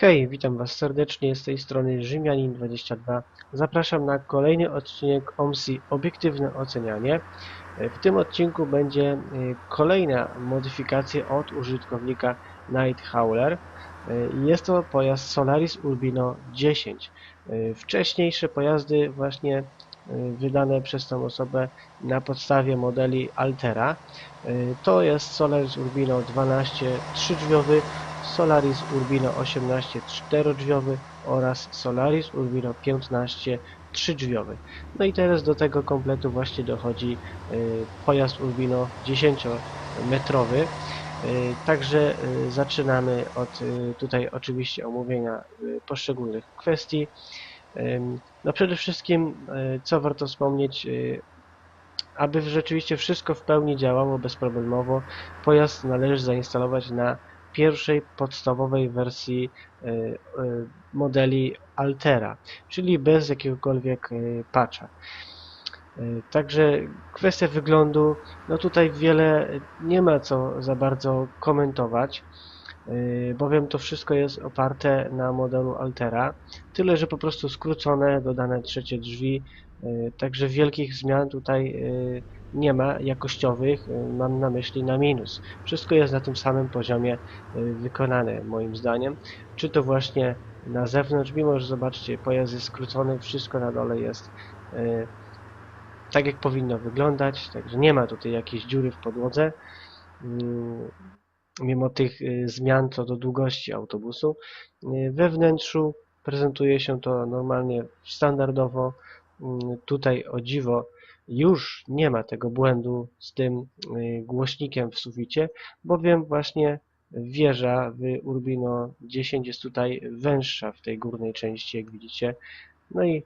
Hej, witam Was serdecznie z tej strony Rzymianin22. Zapraszam na kolejny odcinek OMSI Obiektywne Ocenianie. W tym odcinku będzie y, kolejna modyfikacja od użytkownika Nighthowler. Y, Jest to pojazd Solaris Urbino 10. Y, Wcześniejsze pojazdy właśnie wydane przez tą osobę na podstawie modeli Altera. To jest Solaris Urbino 12 trzydrzwiowy, Solaris Urbino 18 czterodrzwiowy oraz Solaris Urbino 15 trzydrzwiowy. No i teraz do tego kompletu właśnie dochodzi y, pojazd Urbino 10-metrowy. Y, Także y, zaczynamy od tutaj oczywiście omówienia poszczególnych kwestii. No przede wszystkim, co warto wspomnieć, aby rzeczywiście wszystko w pełni działało bezproblemowo, pojazd należy zainstalować na pierwszej podstawowej wersji y, y, modeli Altera, czyli bez jakiegokolwiek y, patcha. Także kwestia wyglądu, no tutaj wiele nie ma co za bardzo komentować, bowiem to wszystko jest oparte na modelu Altera, tyle że po prostu skrócone, dodane trzecie drzwi, także wielkich zmian tutaj y, nie ma jakościowych, y, mam na myśli na minus. Wszystko jest na tym samym poziomie wykonane moim zdaniem. Czy to właśnie na zewnątrz, mimo że zobaczcie, pojazd jest skrócony, wszystko na dole jest tak jak powinno wyglądać, także nie ma tutaj jakiejś dziury w podłodze. Mm, Mimo tych zmian co do długości autobusu. We wnętrzu prezentuje się to normalnie standardowo. Mm, Tutaj o dziwo już nie ma tego błędu z tym y, głośnikiem w suficie, bowiem właśnie wieża w Urbino 10 jest tutaj węższa w tej górnej części, jak widzicie. No i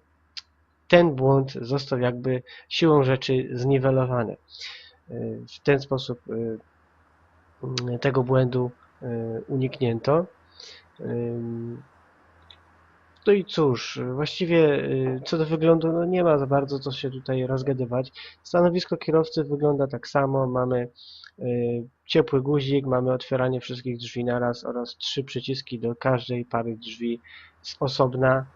ten błąd został jakby siłą rzeczy zniwelowany. Y, W ten sposób y, y, tego błędu uniknięto. No i cóż, właściwie y, co do wyglądu, no nie ma za bardzo co się tutaj rozgadywać. Stanowisko kierowcy wygląda tak samo. Mamy y, ciepły guzik, mamy otwieranie wszystkich drzwi naraz oraz trzy przyciski do każdej pary drzwi z osobna.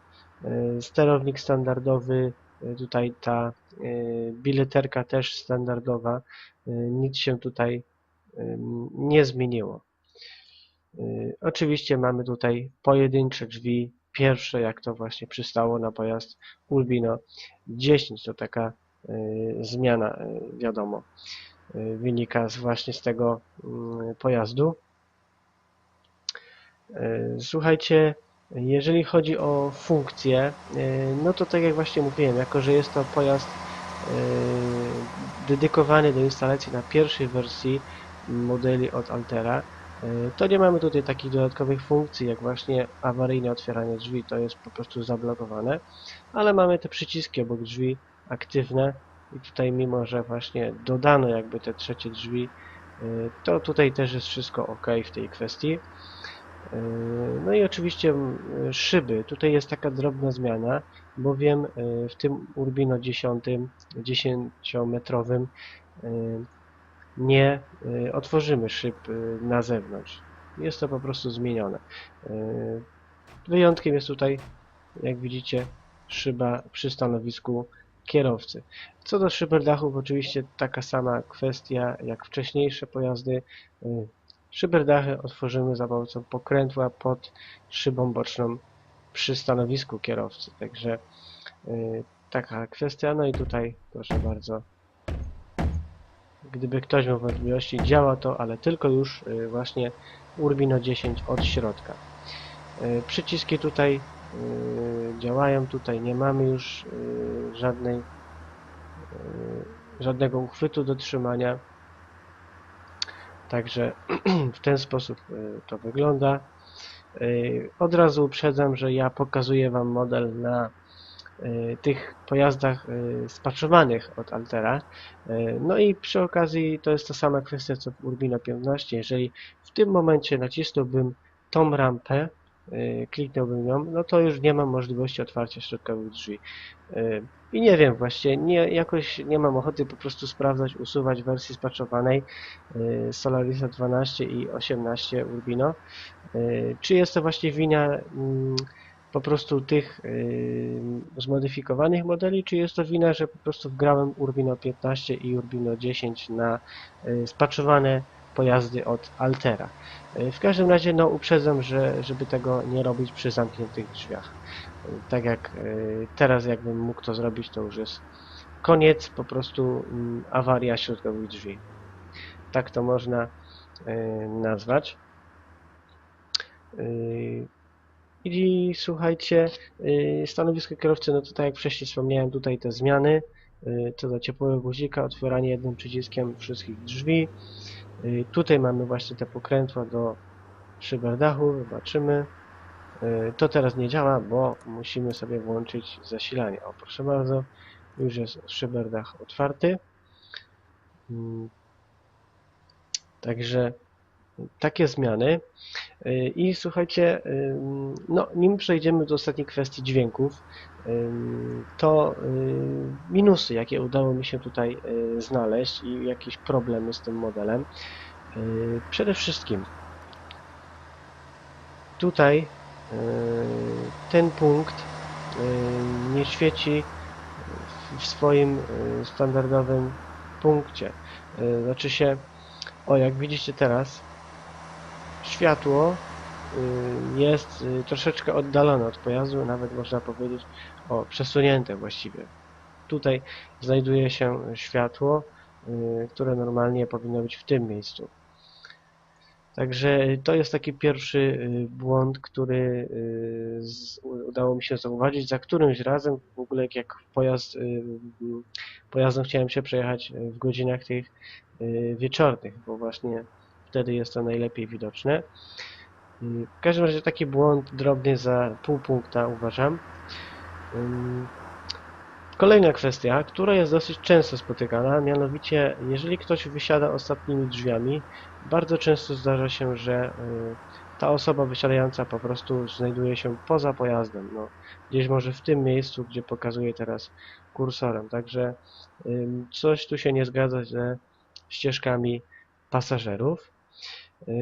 Y, Sterownik standardowy, tutaj ta bileterka też standardowa. Nic się tutaj nie zmieniło. Oczywiście mamy tutaj pojedyncze drzwi, pierwsze jak to właśnie przystało na pojazd Urbino 10, to taka y, zmiana y, wiadomo y, wynika z, właśnie z tego y, pojazdu. Słuchajcie, jeżeli chodzi o funkcje, y, no to tak jak właśnie mówiłem, jako że jest to pojazd dedykowany do instalacji na pierwszej wersji modeli od Altera, to nie mamy tutaj takich dodatkowych funkcji, jak właśnie awaryjne otwieranie drzwi, to jest po prostu zablokowane, ale mamy te przyciski obok drzwi aktywne i tutaj mimo, że właśnie dodano jakby te trzecie drzwi, y, to tutaj też jest wszystko ok w tej kwestii. Yy, No i oczywiście szyby. Tutaj jest taka drobna zmiana, bowiem w tym Urbino 10, 10-metrowym yy, nie yy, otworzymy szyb yy, na zewnątrz. Jest to po prostu zmienione. Yy, Wyjątkiem jest tutaj, jak widzicie, szyba przy stanowisku kierowcy. Co do szyberdachów, oczywiście taka sama kwestia jak wcześniejsze pojazdy. Yy, Szyberdachy otworzymy za pomocą pokrętła pod szybą boczną przy stanowisku kierowcy. Także taka kwestia. No i tutaj proszę bardzo. Gdyby ktoś miał wątpliwości, działa to, ale tylko już yy, właśnie Urbino 10 od środka. Yy, przyciski tutaj yy, działają, tutaj nie mamy już żadnej, żadnego uchwytu do trzymania. Także w ten sposób y, to wygląda. Y, Od razu uprzedzam, że ja pokazuję Wam model na y, tych pojazdach y, spaczowanych od Altera. Y, No i przy okazji to jest ta sama kwestia co Urbino 15. Jeżeli w tym momencie nacisnąłbym tą rampę, y, kliknąłbym ją, no to już nie mam możliwości otwarcia środkowych drzwi. Y, I nie wiem, właśnie nie, jakoś nie mam ochoty po prostu sprawdzać, usuwać wersji spaczowanej y, Solarisa 12 i 18 Urbino. Y, Czy jest to właśnie wina mm, po prostu tych y, zmodyfikowanych modeli, czy jest to wina, że po prostu wgrałem Urbino 15 i Urbino 10 na y, spaczowane pojazdy od Altera. Y, W każdym razie no, uprzedzam, że żeby tego nie robić przy zamkniętych drzwiach. Y, Tak jak y, teraz jakbym mógł to zrobić, to już jest koniec, po prostu mm, awaria środkowych drzwi. Tak to można y, nazwać. Y, I słuchajcie, y, stanowisko kierowcy, no to tak jak wcześniej wspomniałem, tutaj te zmiany, y, co do ciepłego guzika, otwieranie jednym przyciskiem wszystkich drzwi. Y, Tutaj mamy właśnie te pokrętła do szyberdachu, zobaczymy. To teraz nie działa, bo musimy sobie włączyć zasilanie. O, proszę bardzo, już jest szyberdach otwarty. Mm. Także takie zmiany. Y, I słuchajcie, ym, no, nim przejdziemy do ostatniej kwestii dźwięków, ym, to y, minusy, jakie udało mi się tutaj y, znaleźć i jakieś problemy z tym modelem. Y, Przede wszystkim tutaj y, ten punkt y, nie świeci w- swoim y, standardowym punkcie. Y, Znaczy się, o jak widzicie teraz, światło y, jest y, troszeczkę oddalone od pojazdu, nawet można powiedzieć o przesunięte właściwie. Tutaj znajduje się światło, y, które normalnie powinno być w tym miejscu. Także to jest taki pierwszy błąd, który udało mi się zauważyć. Za którymś razem w ogóle jak- jak pojazd, pojazdem chciałem się przejechać w godzinach tych wieczornych, bo właśnie wtedy jest to najlepiej widoczne. Y, W każdym razie taki błąd drobny za pół punkta uważam. Ym, Kolejna kwestia, która jest dosyć często spotykana, mianowicie jeżeli ktoś wysiada ostatnimi drzwiami, bardzo często zdarza się, że y, ta osoba wysiadająca po prostu znajduje się poza pojazdem, no, gdzieś może w tym miejscu, gdzie pokazuję teraz kursorem, także coś tu się nie zgadza ze ścieżkami pasażerów.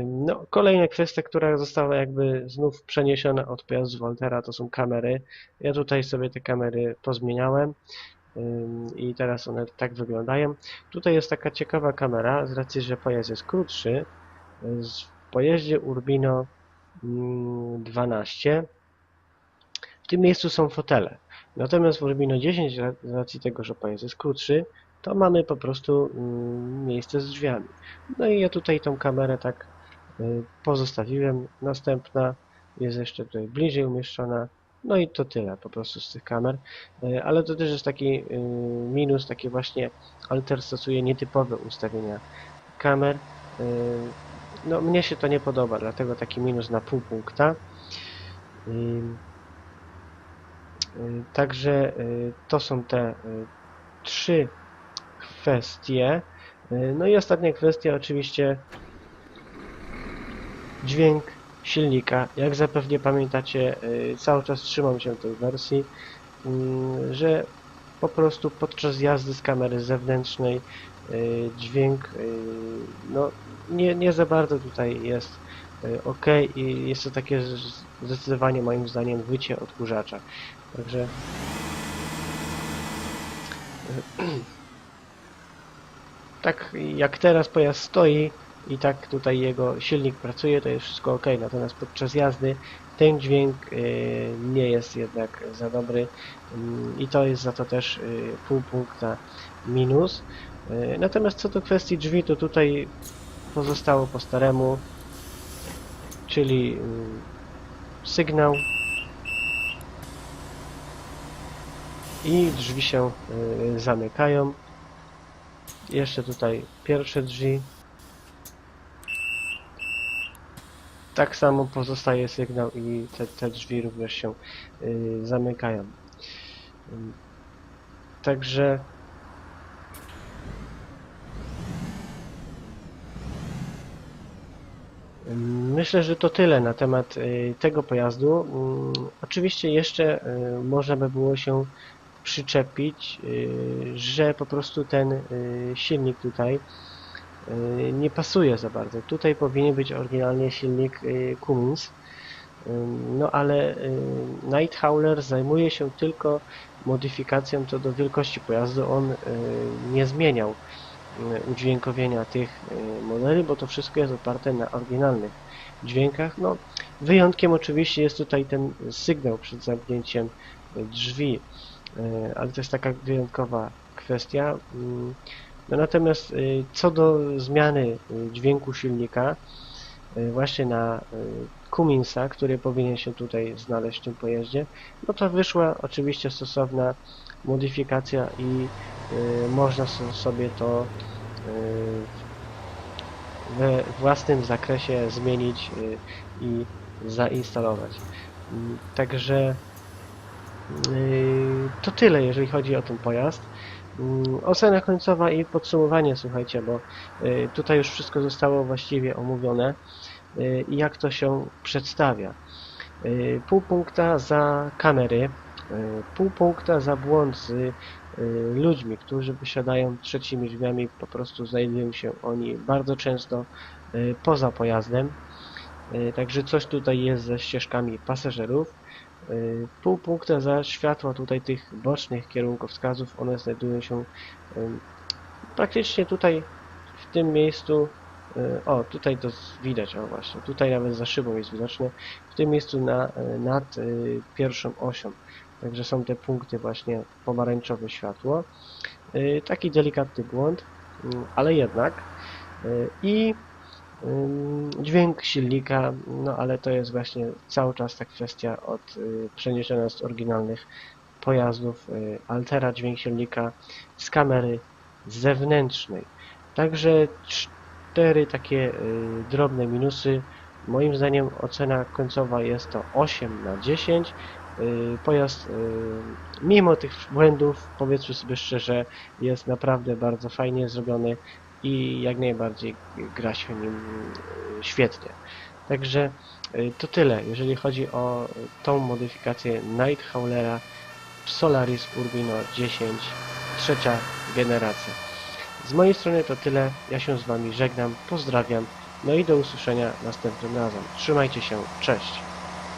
No, kolejna kwestia, która została jakby znów przeniesiona od pojazdu Voltera, to są kamery. Ja tutaj sobie te kamery pozmieniałem i teraz one tak wyglądają. Tutaj jest taka ciekawa kamera, z racji, że pojazd jest krótszy. W pojeździe Urbino mm, 12 w tym miejscu są fotele. Natomiast w Urbino 10, ra- z racji tego, że pojazd jest krótszy, to mamy po prostu mm, miejsce z drzwiami. No i ja tutaj tą kamerę tak y, pozostawiłem. Następna jest jeszcze tutaj bliżej umieszczona. No i to tyle po prostu z tych kamer. Y, Ale to też jest taki y, minus, takie właśnie Alter stosuje nietypowe ustawienia kamer. No mnie się to nie podoba, dlatego taki minus na pół punkta. Także to są te trzy kwestie. Y, No i ostatnia kwestia oczywiście dźwięk silnika. Jak zapewne pamiętacie, y, cały czas trzymam się tej wersji, mm, że po prostu podczas jazdy z kamery zewnętrznej y, dźwięk y, no, nie, nie za bardzo tutaj jest y, ok i jest to takie zdecydowanie moim zdaniem wycie odkurzacza. Także tak jak teraz pojazd stoi i tak tutaj jego silnik pracuje, to jest wszystko ok. Natomiast podczas jazdy ten dźwięk y, nie jest jednak za dobry mm, i to jest za to też y, pół punkta minus. Y, Natomiast co do kwestii drzwi, to tutaj pozostało po staremu, czyli sygnał i drzwi się zamykają. Jeszcze tutaj pierwsze drzwi. Tak samo pozostaje sygnał i te, te drzwi również się y, zamykają. Także Myślę, że to tyle na temat y, tego pojazdu. Oczywiście jeszcze y, można by było się przyczepić, y, że po prostu ten y, silnik tutaj y, nie pasuje za bardzo. Tutaj powinien być oryginalnie silnik Cummins, no ale Night Howler zajmuje się tylko modyfikacją co do wielkości pojazdu. On nie zmieniał udźwiękowienia tych modeli, bo to wszystko jest oparte na oryginalnych dźwiękach. No, wyjątkiem oczywiście jest tutaj ten sygnał przed zamknięciem drzwi, ale to jest taka wyjątkowa kwestia. Mm, No natomiast y, co do zmiany y, dźwięku silnika, właśnie na Cuminsa, który powinien się tutaj znaleźć w tym pojeździe, no to wyszła oczywiście stosowna modyfikacja i można so, sobie to we własnym zakresie zmienić i zainstalować. Mm, Także to tyle, jeżeli chodzi o ten pojazd. Mm, Ocena końcowa i podsumowanie, słuchajcie, bo y, tutaj już wszystko zostało właściwie omówione i jak to się przedstawia. Pół punkta za kamery, pół punkta za błąd z ludźmi, którzy posiadają trzecimi drzwiami, po prostu znajdują się oni bardzo często poza pojazdem. Także coś tutaj jest ze ścieżkami pasażerów. Y, Pół punkta za światła tutaj tych bocznych kierunkowskazów. One znajdują się praktycznie tutaj w tym miejscu. y, O, tutaj to widać, o właśnie, tutaj nawet za szybą jest widoczne. W tym miejscu na, y, nad pierwszą osią. Także są te punkty właśnie pomarańczowe światło. Taki delikatny błąd, ale jednak. I Dźwięk silnika, no ale to jest właśnie cały czas ta kwestia od y, przeniesiona z oryginalnych pojazdów y, Altera dźwięk silnika z kamery zewnętrznej. Także cztery takie y, drobne minusy. Moim zdaniem ocena końcowa jest to 8 na 10. Y, Pojazd mimo tych błędów, powiedzmy sobie szczerze, jest naprawdę bardzo fajnie zrobiony i jak najbardziej gra się nim y, świetnie. Także y, to tyle, jeżeli chodzi o tą modyfikację Night Howlera w Solaris Urbino 10, trzecia generacja. Z mojej strony to tyle, ja się z Wami żegnam, pozdrawiam, no i do usłyszenia następnym razem. Trzymajcie się, cześć!